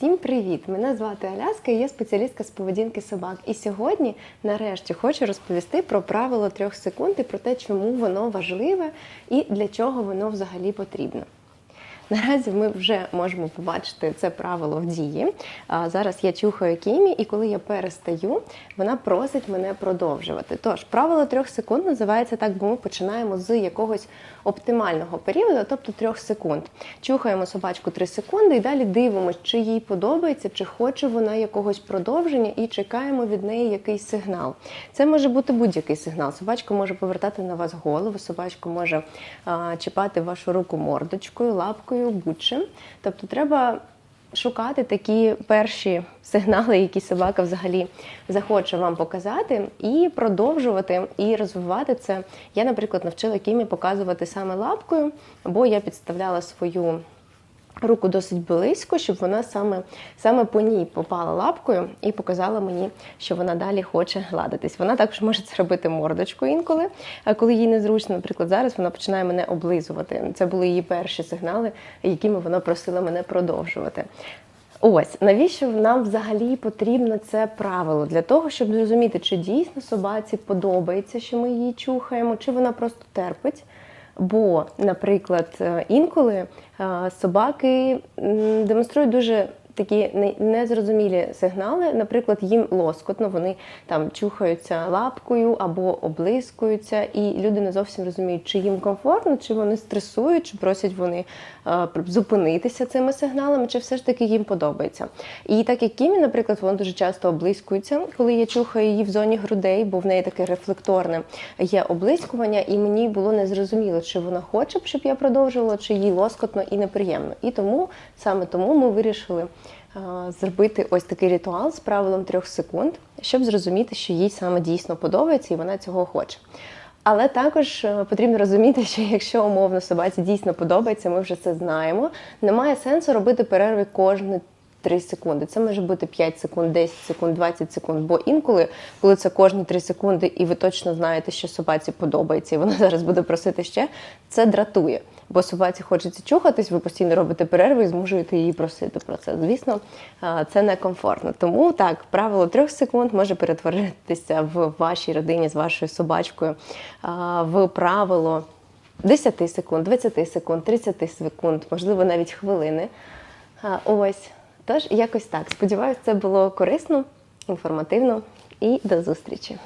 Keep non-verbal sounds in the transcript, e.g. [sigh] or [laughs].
Всім привіт! Мене звати Аляска, і я спеціалістка з поведінки собак. І сьогодні, нарешті, хочу розповісти про правило трьох секунд і про те, чому воно важливе і для чого воно взагалі потрібно. Наразі ми вже можемо побачити це правило в дії. Зараз я чухаю Кімі, і коли я перестаю, вона просить мене продовжувати. Тож, правило трьох секунд називається так, бо ми починаємо з якогось оптимального періоду, тобто трьох секунд. Чухаємо собачку три секунди і далі дивимося, чи їй подобається, чи хоче вона якогось продовження, і чекаємо від неї якийсь сигнал. Це може бути будь-який сигнал. Собачка може повертати на вас голову, собачка може а, чіпати вашу руку мордочкою, лапкою, будь-чим. Тобто треба шукати такі перші сигнали, які собака взагалі захоче вам показати, і продовжувати і розвивати це. Я, наприклад, навчила Кімі показувати саме лапкою, бо я підставляла свою. Руку досить близько, щоб вона саме саме по ній попала лапкою і показала мені, що вона далі хоче гладитись. Вона також може це робити мордочкою інколи, а коли їй незручно, наприклад, зараз вона починає мене облизувати. Це були її перші сигнали, якими вона просила мене продовжувати. Ось навіщо нам взагалі потрібно це правило для того, щоб зрозуміти, чи дійсно собаці подобається, що ми її чухаємо, чи вона просто терпить. Бо, наприклад, е, інколи е, собаки демонструють дуже такі незрозумілі сигнали. Наприклад, їм лоскотно, вони там чухаються лапкою або облискуються, і люди не зовсім розуміють, чи їм комфортно, чи вони стресують, чи просять вони е, зупинитися цими сигналами, чи все ж таки їм подобається. І так як Кімі, наприклад, вона дуже часто облискується, коли я чухаю її в зоні грудей, бо в неї таке рефлекторне є облискування, і мені було незрозуміло, чи вона хоче, б, щоб я продовжувала, чи їй лоскотно і неприємно. І тому саме тому ми вирішили зробити ось такий ритуал з правилом трьох секунд, щоб зрозуміти, що їй саме дійсно подобається і вона цього хоче. Але також е, потрібно розуміти, що якщо умовно собаці дійсно подобається, ми вже це знаємо. Немає сенсу робити перерви кожні 3 секунди. Це може бути 5 секунд, 10 секунд, 20 секунд. Бо інколи, коли це кожні 3 секунди, і ви точно знаєте, що собаці подобається, і вона [laughs] зараз буде просити ще, це дратує. Бо собаці хочеться чухатись, ви постійно робите перерви і змушуєте її просити про це. Звісно, це некомфортно. Тому так, правило трьох секунд може перетворитися в вашій родині з вашою собачкою в правило 10 секунд, 20 секунд, 30 секунд, можливо, навіть хвилини. Ось. Тож, якось так. Сподіваюсь, це було корисно, інформативно і до зустрічі.